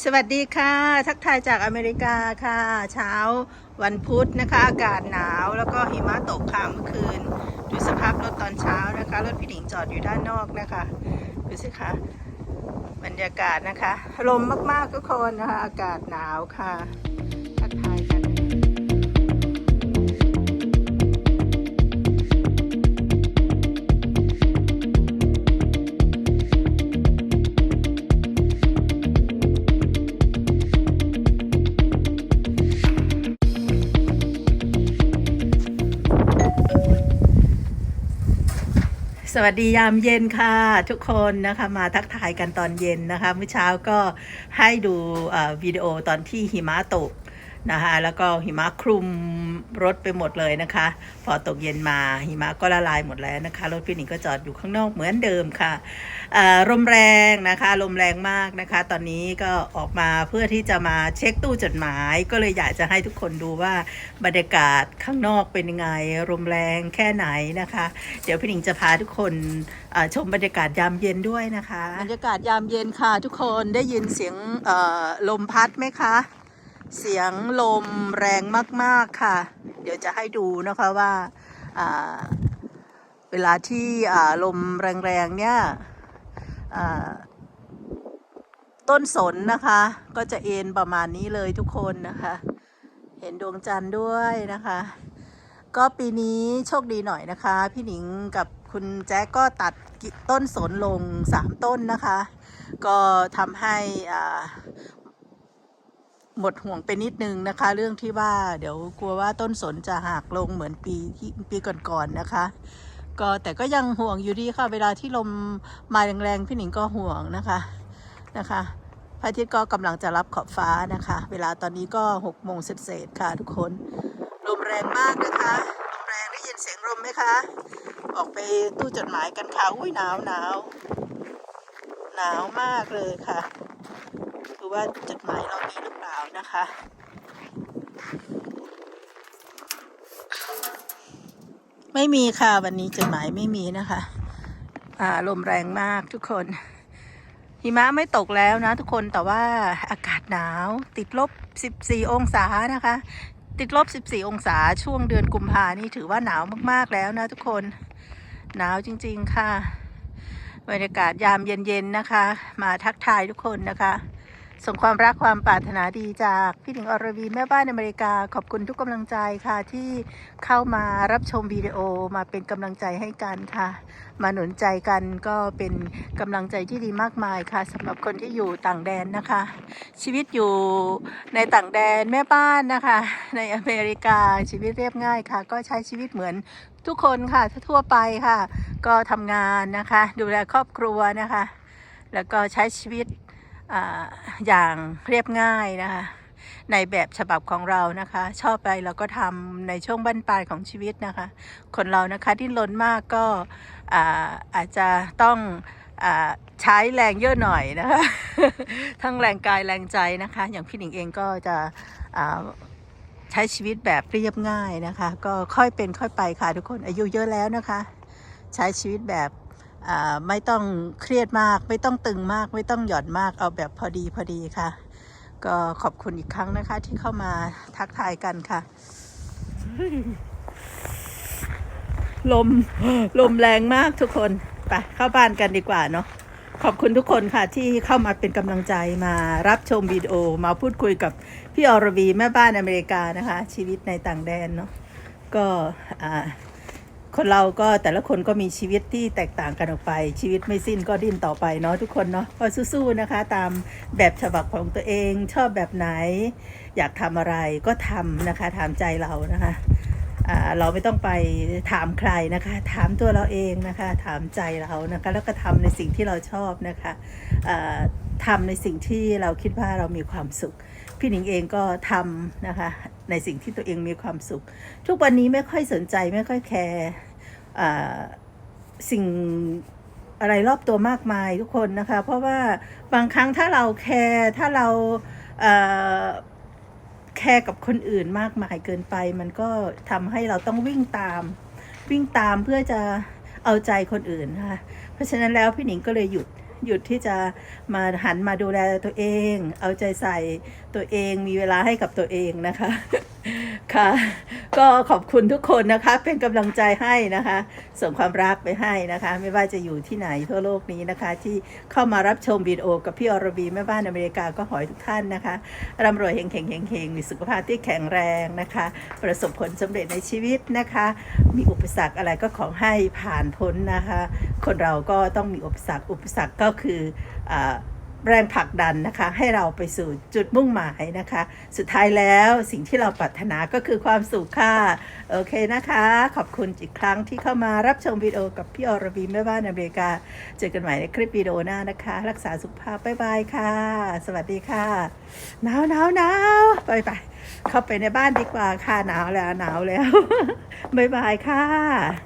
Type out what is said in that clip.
สวัสดีค่ะ ทักทายจากอเมริกาค่ะ เช้าวันพุธนะคะ อากาศหนาวแล้วก็หิมะตกค่ะเมื่อคืน ดูสภาพรถตอนเช้านะคะ รถพี่หนิงจอดอยู่ด้านนอกนะคะดูสิคะบรรยากาศนะคะลมมากๆทุกคนนะคะ อากาศหนาวค่ะ สวัสดียามเย็นค่ะ ทุกคนนะคะมาทักทายกันตอนเย็นนะคะเมื่อเช้าก็ให้ดูวิดีโอตอนที่หิมะตก นะคะแล้วก็หิมะคลุมรถไปหมดเลยนะคะ พอตกเย็นมาหิมะก็ละลายหมดแล้วนะคะ รถพี่หนิงก็จอดอยู่ข้างนอกเหมือนเดิมค่ะลมแรงนะคะลมแรงมากนะคะ ตอนนี้ก็ออกมาเพื่อที่จะมาเช็คตู้จดหมาย ก็เลยอยากจะให้ทุกคนดูว่าบรรยากาศข้างนอกเป็นยังไงลมแรงแค่ไหนนะคะ เดี๋ยวพี่หนิงจะพาทุกคนชมบรรยากาศยามเย็นด้วยนะคะ บรรยากาศยามเย็นค่ะ ทุกคนได้ยินเสียงลมพัดไหมคะ เสียงลมแรงมาก ๆ ค่ะ เดี๋ยวจะให้ดูนะคะว่าเวลาที่ลมแรงๆเนี่ยต้นสนนะคะ ก็จะเอ็นประมาณนี้เลยทุกคนนะคะ เห็นดวงจันทร์ด้วยนะคะ ก็ปีนี้โชคดีหน่อยนะคะ พี่หนิงกับคุณแจ๊กก็ตัดต้นสนลง 3 ต้นนะคะ ก็ทำให้อ่า หมดห่วงไปนิดนึงนะคะ เรื่องที่ว่าเดี๋ยวกลัวว่าต้นสนจะหักลงเหมือนปีที่ปีก่อนๆนะคะ ก็แต่ก็ยังห่วงอยู่ดีค่ะ เวลาที่ลมมาแรงๆพี่หนิงก็ห่วงนะคะนะคะพระอาทิตย์ก็กำลังจะรับขอบฟ้านะคะ เวลาตอนนี้ก็6โมงเศษค่ะทุกคน ลมแรงมากนะคะลมแรงได้ยินเสียงลมไหมคะ ออกไปตู้จดหมายกันค่ะ อุ้ยหนาวหนาวหนาวมากเลยค่ะ คือว่าจดหมายเรามีหรือเปล่านะคะ ไม่มีค่ะวันนี้จดหมายไม่มีนะคะ อ่าลมแรงมากทุกคนหิมะไม่ตกแล้วนะทุกคนแต่ว่าอากาศหนาวติดลบ 14 องศานะคะ ติดลบ 14 องศาช่วงเดือนกุมภานี่ถือว่าหนาวมากๆแล้วนะทุกคนหนาวจริง ๆ ค่ะบรรยากาศยามเย็น ๆ นะคะ มาทักทายทุกคนนะคะ ส่งความรักความปรารถนาดีจากพี่หนิงอรวีแม่บ้านอเมริกา ขอบคุณทุกกำลังใจค่ะที่เข้ามารับชมวิดีโอมาเป็นกำลังใจให้กันค่ะ มาหนุนใจกันก็เป็นกำลังใจที่ดีมากมายค่ะสำหรับคนที่อยู่ต่างแดนนะคะ ชีวิตอยู่ในต่างแดนแม่บ้านนะคะ ในอเมริกาชีวิตเรียบง่ายค่ะ ก็ใช้ชีวิตเหมือนทุกคนค่ะทั่วไปค่ะ ก็ทำงานนะคะ ดูแลครอบครัวนะคะ แล้วก็ใช้ชีวิต อย่างเรียบง่ายนะคะในแบบฉบับของเรานะคะ ชอบอะไรเราก็ทำในช่วงบั้นปลายของชีวิตนะคะ คนเรานะคะที่ล้นมากก็อาอาจจะต้องอใช้แรงเยอะหน่อยนะคะทั้งแรงกายแรงใจนะคะ อย่างพี่หนิงเองก็จะใช้ชีวิตแบบเรียบง่ายนะคะ ก็ค่อยเป็นค่อยไปค่ะทุกคนอายุเยอะแล้วนะคะ ใช้ชีวิตแบบ ไม่ต้องเครียดมาก ไม่ต้องตึงมาก ไม่ต้องหย่อนมากเอาแบบพอดีพอดีค่ะ ก็ขอบคุณอีกครั้งนะคะที่เข้ามาทักทายกันค่ะ ลมลมแรงมากทุกคนไปเข้าบ้านกันดีกว่าเนาะขอบคุณทุกคนค่ะที่เข้ามาเป็นกำลังใจมารับชมวิดีโอมาพูดคุยกับพี่อรวีแม่บ้านอเมริกานะคะ ชีวิตในต่างแดนเนาะก็อ่า คนเราก็แต่ละคนก็มีชีวิตที่แตกต่างกันออกไป ชีวิตไม่สิ้นก็ดิ้นต่อไปเนาะทุกคนเนาะก็สู้ๆนะคะ ตามแบบฉบับของตัวเอง ชอบแบบไหน อยากทำอะไรก็ทำนะคะถามใจเรานะคะเราไม่ต้องไปถามใครนะคะ ถามตัวเราเองนะคะ ถามใจเรานะคะ แล้วก็ทำในสิ่งที่เราชอบนะคะทำในสิ่งที่เราคิดว่าเรามีความสุข พี่หนิงเองก็ทำนะคะ ในสิ่งที่ตัวเองมีความสุข ทุกวันนี้ไม่ค่อยสนใจไม่ค่อยแคร์สิ่งอะไรรอบตัวมากมายทุกคนนะคะ เพราะว่าบางครั้งถ้าเราแคร์ถ้าเราแคร์กับคนอื่นมากมายเกินไป มันก็ทำให้เราต้องวิ่งตาม วิ่งตามเพื่อจะเอาใจคนอื่นนะคะเพราะฉะนั้นแล้วพี่หนิงก็เลยหยุด หยุดที่จะมาหันมาดูแลตัวเอง เอาใจใส่ตัวเองมีเวลาให้กับตัวเองนะคะ ค่ะ ก็ขอบคุณทุกคนนะคะ เป็นกำลังใจให้นะคะ ส่งความรักไปให้นะคะ ไม่ว่าจะอยู่ที่ไหนทั่วโลกนี้นะคะ ที่เข้ามารับชมวิดีโอกับพี่อรบีแม่บ้านอเมริกาก็ขอให้ทุกท่านนะคะร่ำรวยเฮงเฮงเฮงเฮงมีสุขภาพที่แข็งแรงนะคะ ประสบผลสำเร็จในชีวิตนะคะ มีอุปสรรคอะไรก็ขอให้ผ่านพ้นนะคะ คนเราก็ต้องมีอุปสรรคอุปสรรคก็คืออา แรงผลักดันนะคะ ให้เราไปสู่จุดมุ่งหมายนะคะ สุดท้ายแล้วสิ่งที่เราปรารถนาก็คือความสุขค่ะ โอเคนะคะ ขอบคุณอีกครั้งที่เข้ามารับชมวิดีโอกับพี่อรบีแม่บ้านอเมริกา เจอกันใหม่ในคลิปวิดีโอหน้านะคะ รักษาสุขภาพ บ๊ายบายค่ะ สวัสดีค่ะ หนาวหนาวหนาวไปไปเข้าไปในบ้านดีกว่าค่ะหนาวแล้วหนาวแล้วบ๊ายบายค่ะ